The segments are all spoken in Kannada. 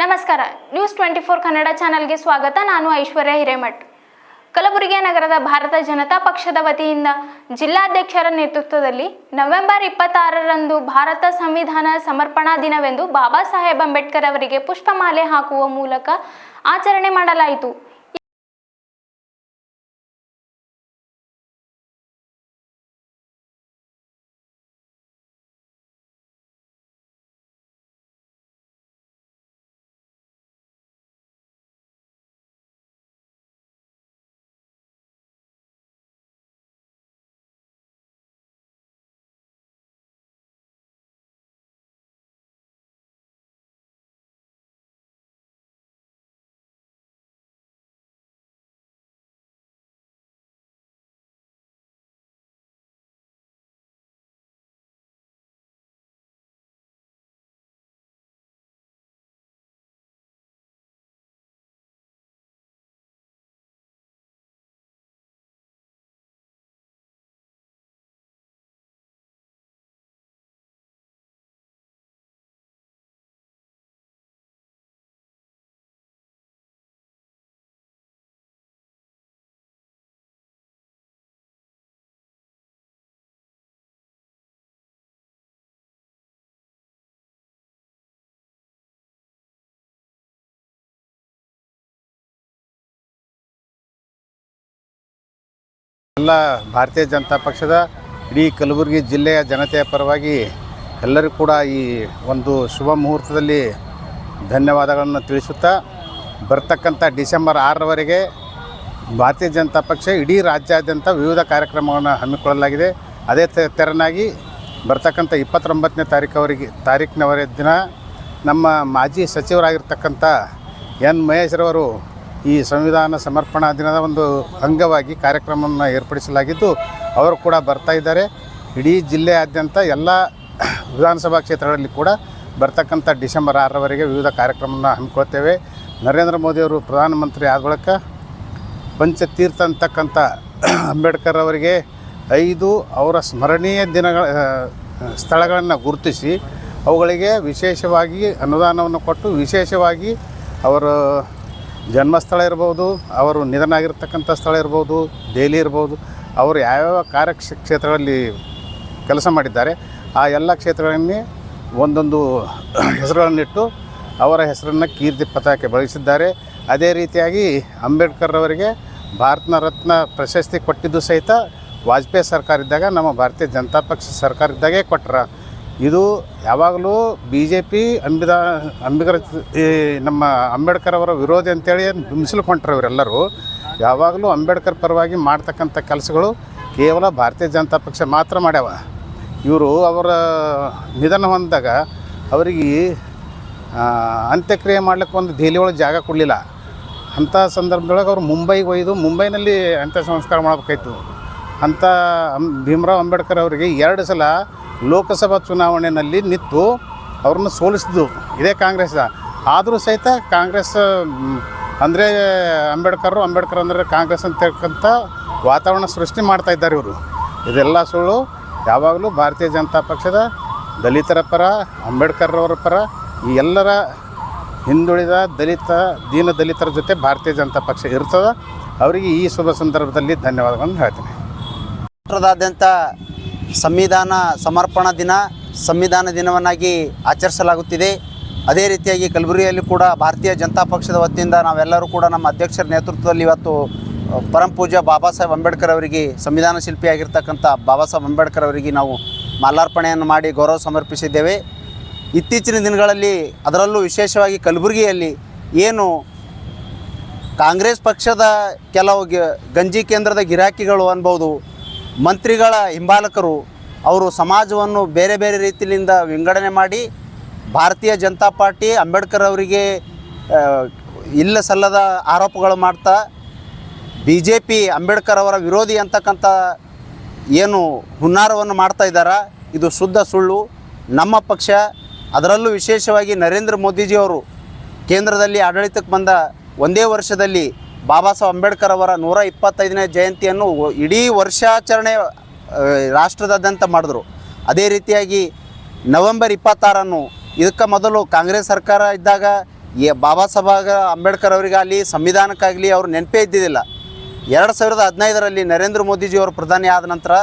ನಮಸ್ಕಾರ. ನ್ಯೂಸ್ ಟ್ವೆಂಟಿ ಫೋರ್ ಕನ್ನಡ ಚಾನೆಲ್ಗೆ ಸ್ವಾಗತ. ನಾನು ಐಶ್ವರ್ಯ ಹಿರೇಮಠ್. ಕಲಬುರಗಿ ನಗರದ ಭಾರತ ಜನತಾ ಪಕ್ಷದ ವತಿಯಿಂದ ಜಿಲ್ಲಾಧ್ಯಕ್ಷರ ನೇತೃತ್ವದಲ್ಲಿ ನವೆಂಬರ್ ಇಪ್ಪತ್ತಾರರಂದು ಭಾರತ ಸಂವಿಧಾನ ಸಮರ್ಪಣಾ ದಿನವೆಂದು ಬಾಬಾ ಸಾಹೇಬ್ ಅಂಬೇಡ್ಕರ್ ಅವರಿಗೆ ಪುಷ್ಪಮಾಲೆ ಹಾಕುವ ಮೂಲಕ ಆಚರಣೆ ಮಾಡಲಾಯಿತು. ಎಲ್ಲ ಭಾರತೀಯ ಜನತಾ ಪಕ್ಷದ ಇಡೀ ಕಲಬುರಗಿ ಜಿಲ್ಲೆಯ ಜನತೆಯ ಪರವಾಗಿ ಎಲ್ಲರೂ ಕೂಡ ಈ ಒಂದು ಶುಭ ಮುಹೂರ್ತದಲ್ಲಿ ಧನ್ಯವಾದಗಳನ್ನು ತಿಳಿಸುತ್ತಾ ಬರ್ತಕ್ಕಂಥ ಡಿಸೆಂಬರ್ ಆರರವರೆಗೆ ಭಾರತೀಯ ಜನತಾ ಪಕ್ಷ ಇಡೀ ರಾಜ್ಯಾದ್ಯಂತ ವಿವಿಧ ಕಾರ್ಯಕ್ರಮಗಳನ್ನು ಹಮ್ಮಿಕೊಳ್ಳಲಾಗಿದೆ. ಅದೇ ತೆರನಾಗಿ ಬರ್ತಕ್ಕಂಥ ಇಪ್ಪತ್ತೊಂಬತ್ತನೇ ತಾರೀಕವರೆಗೆ ತಾರೀಕಿನವರ ದಿನ ನಮ್ಮ ಮಾಜಿ ಸಚಿವರಾಗಿರ್ತಕ್ಕಂಥ ಎನ್ ಮಹೇಶ್ರವರು ಈ ಸಂವಿಧಾನ ಸಮರ್ಪಣಾ ದಿನದ ಒಂದು ಅಂಗವಾಗಿ ಕಾರ್ಯಕ್ರಮವನ್ನು ಏರ್ಪಡಿಸಲಾಗಿದ್ದು, ಅವರು ಕೂಡ ಬರ್ತಾ ಇದ್ದಾರೆ. ಇಡೀ ಜಿಲ್ಲೆಯಾದ್ಯಂತ ಎಲ್ಲ ವಿಧಾನಸಭಾ ಕ್ಷೇತ್ರಗಳಲ್ಲಿ ಕೂಡ ಬರ್ತಕ್ಕಂಥ ಡಿಸೆಂಬರ್ ಆರರವರೆಗೆ ವಿವಿಧ ಕಾರ್ಯಕ್ರಮವನ್ನು ಹಮ್ಮಿಕೊಳ್ತೇವೆ ನರೇಂದ್ರ ಮೋದಿಯವರು ಪ್ರಧಾನಮಂತ್ರಿ ಆದ ಬಳಿಕ ಪಂಚತೀರ್ಥ ಅಂತಕ್ಕಂಥ ಅಂಬೇಡ್ಕರ್ ಅವರಿಗೆ ಐದು ಅವರ ಸ್ಮರಣೀಯ ದಿನಗಳ ಸ್ಥಳಗಳನ್ನು ಗುರುತಿಸಿ, ಅವುಗಳಿಗೆ ವಿಶೇಷವಾಗಿ ಅನುದಾನವನ್ನು ಕೊಟ್ಟು ವಿಶೇಷವಾಗಿ ಅವರ ಜನ್ಮಸ್ಥಳ ಇರ್ಬೋದು, ಅವರು ನಿಧನ ಆಗಿರ್ತಕ್ಕಂಥ ಸ್ಥಳ ಇರ್ಬೋದು, ದೆಹಲಿ ಇರ್ಬೋದು, ಅವರು ಯಾವ್ಯಾವ ಕಾರ್ಯ ಕ್ಷ- ಕ್ಷೇತ್ರಗಳಲ್ಲಿ ಕೆಲಸ ಮಾಡಿದ್ದಾರೆ, ಆ ಎಲ್ಲ ಕ್ಷೇತ್ರಗಳನ್ನೇ ಒಂದೊಂದು ಹೆಸರುಗಳನ್ನಿಟ್ಟು ಅವರ ಹೆಸರನ್ನು ಕೀರ್ತಿ ಪತಾಕೆ ಬಳಸಿದ್ದಾರೆ. ಅದೇ ರೀತಿಯಾಗಿ ಅಂಬೇಡ್ಕರ್ ಅವರಿಗೆ ಭಾರತ ರತ್ನ ಪ್ರಶಸ್ತಿ ಕೊಟ್ಟಿದ್ದು ಸಹಿತ ವಾಜಪೇಯಿ ಸರ್ಕಾರ ಇದ್ದಾಗ ನಮ್ಮ ಭಾರತೀಯ ಜನತಾ ಪಕ್ಷ ಸರ್ಕಾರ ಇದ್ದಾಗೆ ಕೊಟ್ರ. ಇದು ಯಾವಾಗಲೂ ಬಿ ಜೆ ಪಿ ಅಂಬಿದ, ಅಂಬಿಗರ ಈ ನಮ್ಮ ಅಂಬೇಡ್ಕರ್ ಅವರ ವಿರೋಧಿ ಅಂತೇಳಿ ಬಿಂಬಿಸ್ಲಿಕೊಂಡ್ರು ಇವರೆಲ್ಲರೂ. ಯಾವಾಗಲೂ ಅಂಬೇಡ್ಕರ್ ಪರವಾಗಿ ಮಾಡ್ತಕ್ಕಂಥ ಕೆಲಸಗಳು ಕೇವಲ ಭಾರತೀಯ ಜನತಾ ಪಕ್ಷ ಮಾತ್ರ ಮಾಡ್ಯಾವ. ಇವರು ಅವರ ನಿಧನ ಹೊಂದಾಗ ಅವರಿಗೆ ಅಂತ್ಯಕ್ರಿಯೆ ಮಾಡ್ಲಿಕ್ಕೆ ಒಂದು ದೆಹಲಿ ಒಳಗೆ ಜಾಗ ಕೊಡಲಿಲ್ಲ. ಅಂಥ ಸಂದರ್ಭದೊಳಗೆ ಅವರು ಮುಂಬೈಗೆ ಒಯ್ದು ಮುಂಬೈನಲ್ಲಿ ಅಂತ್ಯ ಸಂಸ್ಕಾರ ಮಾಡಬೇಕಾಯ್ತು. ಅಂಥ ಭೀಮರಾವ್ ಅಂಬೇಡ್ಕರ್ ಅವರಿಗೆ ಎರಡು ಸಲ ಲೋಕಸಭಾ ಚುನಾವಣೆಯಲ್ಲಿ ನಿಂತು ಅವ್ರನ್ನ ಸೋಲಿಸಿದ್ದು ಇದೇ ಕಾಂಗ್ರೆಸ್ ಆದರೂ ಸಹಿತ ಕಾಂಗ್ರೆಸ್ ಅಂದರೆ ಅಂಬೇಡ್ಕರ್ ಅಂಬೇಡ್ಕರ್ ಅಂದರೆ ಕಾಂಗ್ರೆಸ್ ಅಂತಕ್ಕಂಥ ವಾತಾವರಣ ಸೃಷ್ಟಿ ಮಾಡ್ತಾ ಇದ್ದಾರೆ ಇವರು. ಇದೆಲ್ಲ ಸುಳ್ಳು ಯಾವಾಗಲೂ ಭಾರತೀಯ ಜನತಾ ಪಕ್ಷದ ದಲಿತರ ಪರ ಅಂಬೇಡ್ಕರ್ ಅವರ ಪರ, ಈ ಎಲ್ಲರ ಹಿಂದುಳಿದ ದಲಿತ, ದೀನ ದಲಿತರ ಜೊತೆ ಭಾರತೀಯ ಜನತಾ ಪಕ್ಷ ಇರ್ತದೆ. ಅವರಿಗೆ ಈ ಶುಭ ಸಂದರ್ಭದಲ್ಲಿ ಧನ್ಯವಾದಗಳನ್ನು ಹೇಳ್ತೀನಿ. ರಾಷ್ಟ್ರದಾದ್ಯಂತ ಸಂವಿಧಾನ ಸಮರ್ಪಣಾ ದಿನ ಸಂವಿಧಾನ ದಿನವನ್ನಾಗಿ ಆಚರಿಸಲಾಗುತ್ತಿದೆ. ಅದೇ ರೀತಿಯಾಗಿ ಕಲಬುರಗಿಯಲ್ಲಿ ಕೂಡ ಭಾರತೀಯ ಜನತಾ ಪಕ್ಷದ ವತಿಯಿಂದ ನಾವೆಲ್ಲರೂ ಕೂಡ ನಮ್ಮ ಅಧ್ಯಕ್ಷರ ನೇತೃತ್ವದಲ್ಲಿ ಇವತ್ತು ಪರಂ ಪೂಜ್ಯ ಬಾಬಾ ಸಾಹೇಬ್ ಅಂಬೇಡ್ಕರ್ ಅವರಿಗೆ ಸಂವಿಧಾನ ಶಿಲ್ಪಿಯಾಗಿರ್ತಕ್ಕಂಥ ಬಾಬಾ ಸಾಹೇಬ್ ಅಂಬೇಡ್ಕರ್ ಅವರಿಗೆ ನಾವು ಮಾಲಾರ್ಪಣೆಯನ್ನು ಮಾಡಿ ಗೌರವ ಸಮರ್ಪಿಸಿದ್ದೇವೆ. ಇತ್ತೀಚಿನ ದಿನಗಳಲ್ಲಿ ಅದರಲ್ಲೂ ವಿಶೇಷವಾಗಿ ಕಲಬುರಗಿಯಲ್ಲಿ ಏನು ಕಾಂಗ್ರೆಸ್ ಪಕ್ಷದ ಕೆಲವು ಗಂಜಿ ಕೇಂದ್ರದ ಗಿರಾಕಿಗಳು ಅನ್ಬೋದು ಮಂತ್ರಿಗಳ ಹಿಂಬಾಲಕರು ಅವರು ಸಮಾಜವನ್ನು ಬೇರೆ ಬೇರೆ ರೀತಿಯಿಂದ ವಿಂಗಡಣೆ ಮಾಡಿ ಭಾರತೀಯ ಜನತಾ ಪಾರ್ಟಿ ಅಂಬೇಡ್ಕರ್ ಅವರಿಗೆ ಇಲ್ಲ ಸಲ್ಲದ ಆರೋಪಗಳು ಮಾಡ್ತಾ ಬಿ ಜೆ ಪಿ ಅಂಬೇಡ್ಕರ್ ಅವರ ವಿರೋಧಿ ಅಂತಕ್ಕಂಥ ಏನು ಹುನ್ನಾರವನ್ನು ಮಾಡ್ತಾ ಇದ್ದಾರೆ, ಇದು ಶುದ್ಧ ಸುಳ್ಳು. ನಮ್ಮ ಪಕ್ಷ, ಅದರಲ್ಲೂ ವಿಶೇಷವಾಗಿ ನರೇಂದ್ರ ಮೋದಿಜಿಯವರು ಕೇಂದ್ರದಲ್ಲಿ ಆಡಳಿತಕ್ಕೆ ಬಂದ ಒಂದೇ ವರ್ಷದಲ್ಲಿ ಬಾಬಾ ಸಾಹೇಬ್ ಅಂಬೇಡ್ಕರ್ ಅವರ ನೂರ ಇಪ್ಪತ್ತೈದನೇ ಜಯಂತಿಯನ್ನು ಇಡೀ ವರ್ಷಾಚರಣೆ ರಾಷ್ಟ್ರದಾದ್ಯಂತ ಮಾಡಿದ್ರು. ಅದೇ ರೀತಿಯಾಗಿ ನವೆಂಬರ್ ಇಪ್ಪತ್ತಾರನ್ನು ಇದಕ್ಕೆ ಮೊದಲು ಕಾಂಗ್ರೆಸ್ ಸರ್ಕಾರ ಇದ್ದಾಗ ಈ ಬಾಬಾ ಸಾಹೇಬ್ ಅಂಬೇಡ್ಕರ್ ಅವರಿಗಾಗಲಿ ಸಂವಿಧಾನಕ್ಕಾಗಲಿ ಅವರು ನೆನಪೇ ಇದ್ದಿದ್ದಿಲ್ಲ. ಎರಡು ಸಾವಿರದ ಹದಿನೈದರಲ್ಲಿ ನರೇಂದ್ರ ಮೋದಿಜಿಯವರು ಪ್ರಧಾನಿ ಆದ ನಂತರ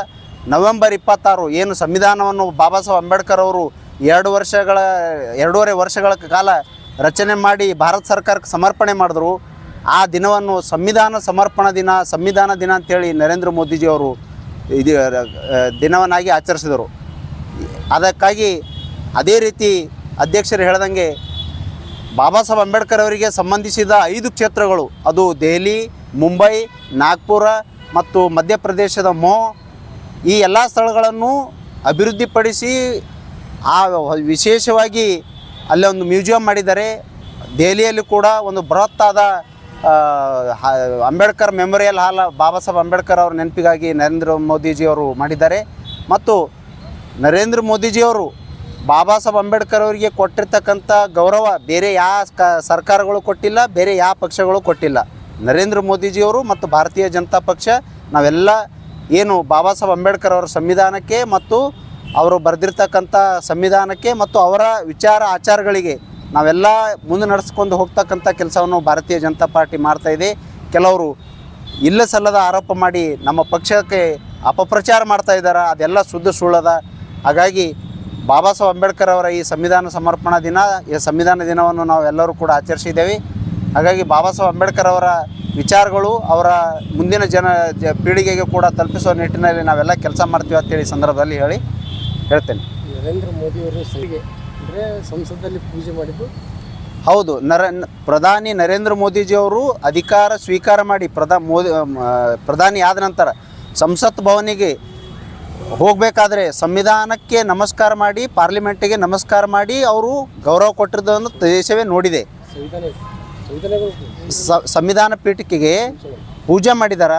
ನವೆಂಬರ್ ಇಪ್ಪತ್ತಾರು ಏನು ಸಂವಿಧಾನವನ್ನು ಬಾಬಾ ಸಾಹೇಬ್ ಅಂಬೇಡ್ಕರ್ ಅವರು ಎರಡು ವರ್ಷಗಳ, ಎರಡೂವರೆ ವರ್ಷಗಳ ಕಾಲ ರಚನೆ ಮಾಡಿ ಭಾರತ ಸರ್ಕಾರಕ್ಕೆ ಸಮರ್ಪಣೆ ಮಾಡಿದ್ರು. ಆ ದಿನವನ್ನು ಸಂವಿಧಾನ ಸಮರ್ಪಣಾ ದಿನ, ಸಂವಿಧಾನ ದಿನ ಅಂತೇಳಿ ನರೇಂದ್ರ ಮೋದಿಜಿಯವರು ಇದು ದಿನವನ್ನಾಗಿ ಆಚರಿಸಿದರು. ಅದಕ್ಕಾಗಿ ಅದೇ ರೀತಿ ಅಧ್ಯಕ್ಷರು ಹೇಳ್ದಂಗೆ ಬಾಬಾ ಸಾಹೇಬ್ ಅಂಬೇಡ್ಕರ್ ಅವರಿಗೆ ಸಂಬಂಧಿಸಿದ ಐದು ಕ್ಷೇತ್ರಗಳು, ಅದು ದೆಹಲಿ, ಮುಂಬೈ, ನಾಗ್ಪುರ ಮತ್ತು ಮಧ್ಯಪ್ರದೇಶದ ಮೋ, ಈ ಎಲ್ಲ ಸ್ಥಳಗಳನ್ನು ಅಭಿವೃದ್ಧಿಪಡಿಸಿ ಆ ವಿಶೇಷವಾಗಿ ಅಲ್ಲಿ ಒಂದು ಮ್ಯೂಸಿಯಂ ಮಾಡಿದ್ದಾರೆ. ದೆಹಲಿಯಲ್ಲಿ ಕೂಡ ಒಂದು ಬೃಹತ್ತಾದ ಅಂಬೇಡ್ಕರ್ ಮೆಮೊರಿಯಲ್ ಹಾಲ್, ಬಾಬಾ ಸಾಹೇಬ್ ಅಂಬೇಡ್ಕರ್ ಅವರ ನೆನಪಿಗಾಗಿ ನರೇಂದ್ರ ಮೋದಿಜಿಯವರು ಮಾಡಿದ್ದಾರೆ. ಮತ್ತು ನರೇಂದ್ರ ಮೋದಿಜಿಯವರು ಬಾಬಾ ಸಾಹೇಬ್ ಅಂಬೇಡ್ಕರ್ ಅವರಿಗೆ ಕೊಟ್ಟಿರ್ತಕ್ಕಂಥ ಗೌರವ ಬೇರೆ ಯಾವ ಕ, ಸರ್ಕಾರಗಳು ಕೊಟ್ಟಿಲ್ಲ, ಬೇರೆ ಯಾವ ಪಕ್ಷಗಳು ಕೊಟ್ಟಿಲ್ಲ. ನರೇಂದ್ರ ಮೋದಿಜಿಯವರು ಮತ್ತು ಭಾರತೀಯ ಜನತಾ ಪಕ್ಷ, ನಾವೆಲ್ಲ ಏನು ಬಾಬಾ ಸಾಹೇಬ್ ಅಂಬೇಡ್ಕರ್ ಅವರ ಸಂವಿಧಾನಕ್ಕೆ ಮತ್ತು ಅವರು ಬರೆದಿರ್ತಕ್ಕಂಥ ಸಂವಿಧಾನಕ್ಕೆ ಮತ್ತು ಅವರ ವಿಚಾರ ಆಚಾರಗಳಿಗೆ ನಾವೆಲ್ಲ ಮುಂದೆ ನಡೆಸ್ಕೊಂಡು ಹೋಗ್ತಕ್ಕಂಥ ಕೆಲಸವನ್ನು ಭಾರತೀಯ ಜನತಾ ಪಾರ್ಟಿ ಮಾಡ್ತಾ ಇದೆ. ಕೆಲವರು ಇಲ್ಲ ಸಲ್ಲದ ಆರೋಪ ಮಾಡಿ ನಮ್ಮ ಪಕ್ಷಕ್ಕೆ ಅಪಪ್ರಚಾರ ಮಾಡ್ತಾ ಇದ್ದಾರೆ, ಅದೆಲ್ಲ ಸುದ್ದಿ ಸುಳ್ಳದ. ಹಾಗಾಗಿ ಬಾಬಾ ಸಾಹೇಬ್ ಅಂಬೇಡ್ಕರ್ ಅವರ ಈ ಸಂವಿಧಾನ ಸಮರ್ಪಣಾ ದಿನ, ಈ ಸಂವಿಧಾನ ದಿನವನ್ನು ನಾವು ಎಲ್ಲರೂ ಕೂಡ ಆಚರಿಸಿದ್ದೇವೆ. ಹಾಗಾಗಿ ಬಾಬಾ ಸಾಹೇಬ್ ಅಂಬೇಡ್ಕರ್ ಅವರ ವಿಚಾರಗಳು ಅವರ ಮುಂದಿನ ಜನ ಪೀಳಿಗೆಗೆ ಕೂಡ ತಲುಪಿಸುವ ನಿಟ್ಟಿನಲ್ಲಿ ನಾವೆಲ್ಲ ಕೆಲಸ ಮಾಡ್ತೀವಿ ಅಂತೇಳಿ ಸಂದರ್ಭದಲ್ಲಿ ಹೇಳಿ, ಹೇಳ್ತೇನೆ. ನರೇಂದ್ರ ಮೋದಿಯವರು ಸರಿಗೆ ಅಂದರೆ ಸಂಸದಲ್ಲಿ ಪೂಜೆ ಮಾಡಿದ್ದು? ಹೌದು ನರ ಪ್ರಧಾನಿ ನರೇಂದ್ರ ಮೋದಿಜಿ ಅವರು ಅಧಿಕಾರ ಸ್ವೀಕಾರ ಮಾಡಿ ಪ್ರಧಾ ಮೋದಿ ಪ್ರಧಾನಿ ಆದ ನಂತರ ಸಂಸತ್ ಭವನಿಗೆ ಹೋಗಬೇಕಾದ್ರೆ ಸಂವಿಧಾನಕ್ಕೆ ನಮಸ್ಕಾರ ಮಾಡಿ ಪಾರ್ಲಿಮೆಂಟಿಗೆ ನಮಸ್ಕಾರ ಮಾಡಿ ಅವರು ಗೌರವ ಕೊಟ್ಟಿರೋದನ್ನು ದೇಶವೇ ನೋಡಿದೆ. ಸಂವಿಧಾನ ಪೀಠಿಕೆಗೆ ಪೂಜೆ ಮಾಡಿದಾರ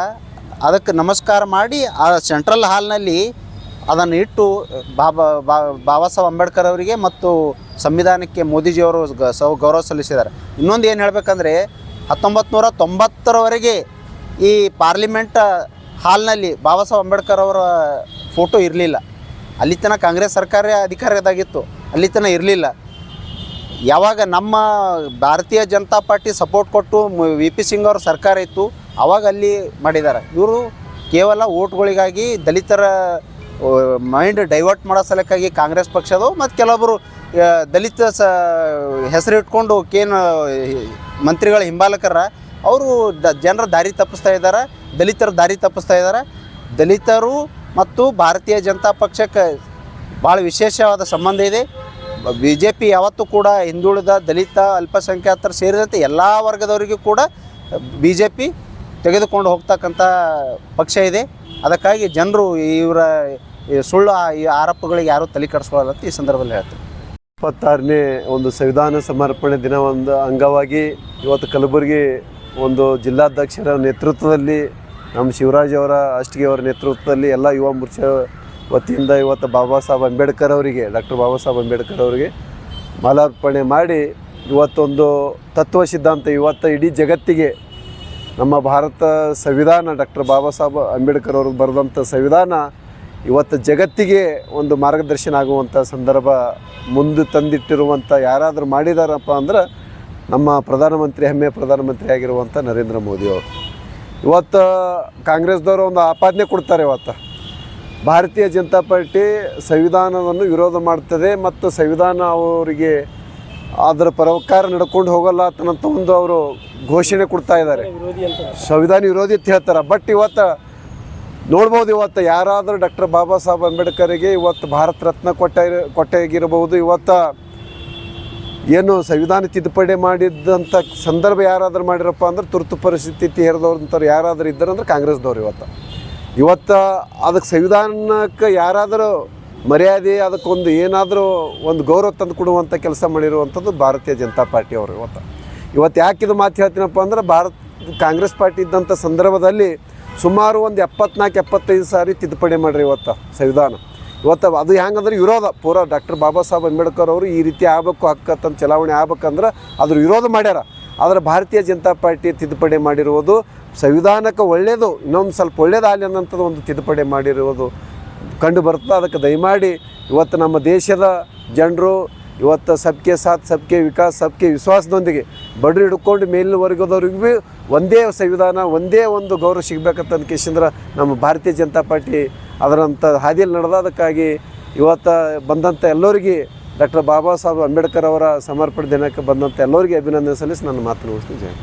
ಅದಕ್ಕೆ ನಮಸ್ಕಾರ ಮಾಡಿ ಆ ಸೆಂಟ್ರಲ್ ಹಾಲ್ನಲ್ಲಿ ಅದನ್ನು ಇಟ್ಟು, ಬಾಬಾ ಬಾಬಾ ಸಾಹೇಬ್ ಅಂಬೇಡ್ಕರ್ ಅವರಿಗೆ ಮತ್ತು ಸಂವಿಧಾನಕ್ಕೆ ಮೋದಿಜಿಯವರು ಸೌ, ಗೌರವ ಸಲ್ಲಿಸಿದ್ದಾರೆ. ಇನ್ನೊಂದು ಏನು ಹೇಳಬೇಕಂದ್ರೆ ಹತ್ತೊಂಬತ್ತು ನೂರ ತೊಂಬತ್ತರವರೆಗೆ ಈ ಪಾರ್ಲಿಮೆಂಟ್ ಹಾಲ್ನಲ್ಲಿ ಬಾಬಾ ಸಾಹೇಬ್ ಅಂಬೇಡ್ಕರ್ ಅವರ ಫೋಟೋ ಇರಲಿಲ್ಲ. ಅಲ್ಲಿ ತನಕ ಕಾಂಗ್ರೆಸ್ ಸರ್ಕಾರ ಅಧಿಕಾರದಾಗಿತ್ತು. ಅಲ್ಲಿ ತನಕ ಇರಲಿಲ್ಲ. ಯಾವಾಗ ನಮ್ಮ ಭಾರತೀಯ ಜನತಾ ಪಾರ್ಟಿ ಸಪೋರ್ಟ್ ಕೊಟ್ಟು ವಿ ಪಿ ಸಿಂಗ್ ಅವ್ರ ಸರ್ಕಾರ ಇತ್ತು, ಅವಾಗ ಅಲ್ಲಿ ಮಾಡಿದ್ದಾರೆ. ಇವರು ಕೇವಲ ಓಟ್ಗಳಿಗಾಗಿ ದಲಿತರ ಮೈಂಡ್ ಡೈವರ್ಟ್ ಮಾಡೋ ಸಲಕ್ಕಾಗಿ ಕಾಂಗ್ರೆಸ್ ಪಕ್ಷದವು ಮತ್ತು ಕೆಲವೊಬ್ಬರು ದಲಿತ ಸ ಹೆಸರು ಇಟ್ಕೊಂಡು ಕೇನು, ಮಂತ್ರಿಗಳ ಹಿಂಬಾಲಕರ, ಅವರು ದ, ಜನರ ದಾರಿ ತಪ್ಪಿಸ್ತಾ ಇದ್ದಾರೆ ದಲಿತರ ದಾರಿ ತಪ್ಪಿಸ್ತಾ ಇದ್ದಾರೆ ದಲಿತರು ಮತ್ತು ಭಾರತೀಯ ಜನತಾ ಪಕ್ಷಕ್ಕೆ ಭಾಳ ವಿಶೇಷವಾದ ಸಂಬಂಧ ಇದೆ. ಬಿ ಜೆ ಪಿ ಯಾವತ್ತೂ ಕೂಡ ಹಿಂದುಳಿದ ದಲಿತ ಅಲ್ಪಸಂಖ್ಯಾತರು ಸೇರಿದಂತೆ ಎಲ್ಲ ವರ್ಗದವರಿಗೂ ಕೂಡ ಬಿ ಜೆ ಪಿ ತೆಗೆದುಕೊಂಡು ಹೋಗ್ತಕ್ಕಂಥ ಪಕ್ಷ ಇದೆ. ಅದಕ್ಕಾಗಿ ಜನರು ಇವರ ಸುಳ್ಳು ಈ ಆರೋಪಗಳಿಗೆ ಯಾರೂ ತಲೆ ಕೆಡಿಸ್ಕೊಳ್ಳಲ್ಲ ಅಂತ ಈ ಸಂದರ್ಭದಲ್ಲಿ ಹೇಳ್ತೀನಿ. ಇಪ್ಪತ್ತಾರನೇ ಒಂದು ಸಂವಿಧಾನ ಸಮರ್ಪಣೆ ದಿನ ಒಂದು ಅಂಗವಾಗಿ ಇವತ್ತು ಕಲಬುರಗಿ ಒಂದು ಜಿಲ್ಲಾಧ್ಯಕ್ಷರ ನೇತೃತ್ವದಲ್ಲಿ ನಮ್ಮ ಶಿವರಾಜ್ ಅವರ ಅಷ್ಟಿಗೆ ಅವರ ನೇತೃತ್ವದಲ್ಲಿ ಎಲ್ಲ ಯುವ ಮೋರ್ಚಾ ವತಿಯಿಂದ ಇವತ್ತು ಬಾಬಾ ಸಾಹೇಬ್ ಅಂಬೇಡ್ಕರ್ ಅವರಿಗೆ, ಡಾಕ್ಟರ್ ಬಾಬಾ ಸಾಹೇಬ್ ಅಂಬೇಡ್ಕರ್ ಅವರಿಗೆ ಮಾಲಾರ್ಪಣೆ ಮಾಡಿ ಇವತ್ತೊಂದು ತತ್ವ ಸಿದ್ಧಾಂತ ಇವತ್ತು ಇಡೀ ಜಗತ್ತಿಗೆ ನಮ್ಮ ಭಾರತ ಸಂವಿಧಾನ ಡಾಕ್ಟರ್ ಬಾಬಾ ಸಾಹೇಬ್ ಅಂಬೇಡ್ಕರ್ ಅವರು ಬರೆದಂಥ ಸಂವಿಧಾನ ಇವತ್ತು ಜಗತ್ತಿಗೆ ಒಂದು ಮಾರ್ಗದರ್ಶನ ಆಗುವಂಥ ಸಂದರ್ಭ ಮುಂದೆ ತಂದಿಟ್ಟಿರುವಂಥ ಯಾರಾದರೂ ಮಾಡಿದಾರಪ್ಪ ಅಂದ್ರೆ ನಮ್ಮ ಪ್ರಧಾನಮಂತ್ರಿ ಹೆಮ್ಮೆ ಪ್ರಧಾನಮಂತ್ರಿ ಆಗಿರುವಂಥ ನರೇಂದ್ರ ಮೋದಿ ಅವರು. ಇವತ್ತು ಕಾಂಗ್ರೆಸ್ದವರು ಒಂದು ಆಪಾದನೆ ಕೊಡ್ತಾರೆ ಇವತ್ತು. ಭಾರತೀಯ ಜನತಾ ಪಾರ್ಟಿ ಸಂವಿಧಾನವನ್ನು ವಿರೋಧ ಮಾಡ್ತದೆ ಮತ್ತು ಸಂವಿಧಾನ ಅವರಿಗೆ ಅದರ ಪರೋಕಾರ ನಡ್ಕೊಂಡು ಹೋಗಲ್ಲ ಅಂತ ಒಂದು ಅವರು ಘೋಷಣೆ ಕೊಡ್ತಾ ಇದ್ದಾರೆ. ಸಂವಿಧಾನ ವಿರೋಧಿ ಅಂತ ಹೇಳ್ತಾರೆ. ಬಟ್ ಇವತ್ತು ನೋಡ್ಬೋದು ಇವತ್ತು ಯಾರಾದರೂ ಡಾಕ್ಟರ್ ಬಾಬಾ ಸಾಹೇಬ್ ಅಂಬೇಡ್ಕರ್ಗೆ ಇವತ್ತು ಭಾರತ ರತ್ನ ಕೊಟ್ಟ ಕೊಟ್ಟಾಗಿರಬಹುದು. ಇವತ್ತು ಏನು ಸಂವಿಧಾನ ತಿದ್ದುಪಡಿ ಮಾಡಿದ್ದಂಥ ಸಂದರ್ಭ ಯಾರಾದರೂ ಮಾಡಿರಪ್ಪ ಅಂದ್ರೆ ತುರ್ತು ಪರಿಸ್ಥಿತಿ ಹೇರಿದವ್ರಂಥವ್ರು ಯಾರಾದರೂ ಇದ್ದಾರೆ ಅಂದ್ರೆ ಕಾಂಗ್ರೆಸ್ದವ್ರು ಇವತ್ತು. ಇವತ್ತು ಅದಕ್ಕೆ ಸಂವಿಧಾನಕ್ಕೆ ಯಾರಾದರೂ ಮರ್ಯಾದೆ ಅದಕ್ಕೊಂದು ಏನಾದರೂ ಒಂದು ಗೌರವ ತಂದು ಕೊಡುವಂಥ ಕೆಲಸ ಮಾಡಿರುವಂಥದ್ದು ಭಾರತೀಯ ಜನತಾ ಪಾರ್ಟಿ ಅವರು ಇವತ್ತು. ಇವತ್ತು ಯಾಕಿದು ಮಾತು ಹೇಳ್ತೀನಪ್ಪ ಅಂದ್ರೆ ಭಾರತ ಕಾಂಗ್ರೆಸ್ ಪಾರ್ಟಿ ಇದ್ದಂಥ ಸಂದರ್ಭದಲ್ಲಿ ಸುಮಾರು ಒಂದು ಎಪ್ಪತ್ನಾಲ್ಕು, ಎಪ್ಪತ್ತೈದು ಸಾರಿ ತಿದ್ದುಪಡಿ ಮಾಡಿರಿ ಇವತ್ತು ಸಂವಿಧಾನ. ಇವತ್ತು ಅದು ಹೆಂಗಂದ್ರೆ ವಿರೋಧ. ಪೂರ ಡಾಕ್ಟರ್ ಬಾಬಾ ಸಾಹೇಬ್ ಅಂಬೇಡ್ಕರ್ ಅವರು ಈ ರೀತಿ ಆಗಬೇಕು ಹಕ್ಕತ್ತಂತ ಚಲಾವಣೆ ಆಗ್ಬೇಕಂದ್ರೆ ಅದ್ರ ವಿರೋಧ ಮಾಡ್ಯಾರ. ಆದರೆ ಭಾರತೀಯ ಜನತಾ ಪಾರ್ಟಿ ತಿದ್ದುಪಡಿ ಮಾಡಿರುವುದು ಸಂವಿಧಾನಕ್ಕೆ ಒಳ್ಳೆಯದು ಇನ್ನೊಂದು ಸ್ವಲ್ಪ ಒಳ್ಳೇದಾಗಲಿ ಅನ್ನೋಂಥದ್ದು ಒಂದು ತಿದ್ದುಪಡಿ ಮಾಡಿರುವುದು ಕಂಡು ಬರ್ತದೆ ಅದಕ್ಕೆ ದಯಮಾಡಿ ಇವತ್ತು ನಮ್ಮ ದೇಶದ ಜನರು, ಇವತ್ತು ಸಬ್ಕೆ ಸಾಥ್, ಸಬ್ಕೆ ವಿಕಾಸ್, ಸಬ್ಕೆ ವಿಶ್ವಾಸದೊಂದಿಗೆ ಬಡ್ರಿ ಹಿಡ್ಕೊಂಡು ಮೇಲಿನ ವರ್ಗದವ್ರಿಗೂ ಒಂದೇ ಸಂವಿಧಾನ, ಒಂದೇ ಒಂದು ಗೌರವ ಸಿಗ್ಬೇಕಂತ ಅನ್ಕೇಶಂದ್ರೆ ನಮ್ಮ ಭಾರತೀಯ ಜನತಾ ಪಾರ್ಟಿ ಅದರಂಥ ಹಾದಿಯಲ್ಲಿ ನಡೆದದಕ್ಕಾಗಿ ಇವತ್ತು ಬಂದಂಥ ಎಲ್ಲರಿಗೆ ಡಾಕ್ಟರ್ ಬಾಬಾ ಸಾಹೇಬ್ ಅಂಬೇಡ್ಕರ್ ಅವರ ಸಮರ್ಪಣೆ ದಿನಕ್ಕೆ ಬಂದಂಥ ಎಲ್ಲರಿಗೆ ಅಭಿನಂದನೆ ಸಲ್ಲಿಸಿ ನನ್ನ ಮಾತು ಮುಗಿಸ್ತೀನಿ. ಜಯ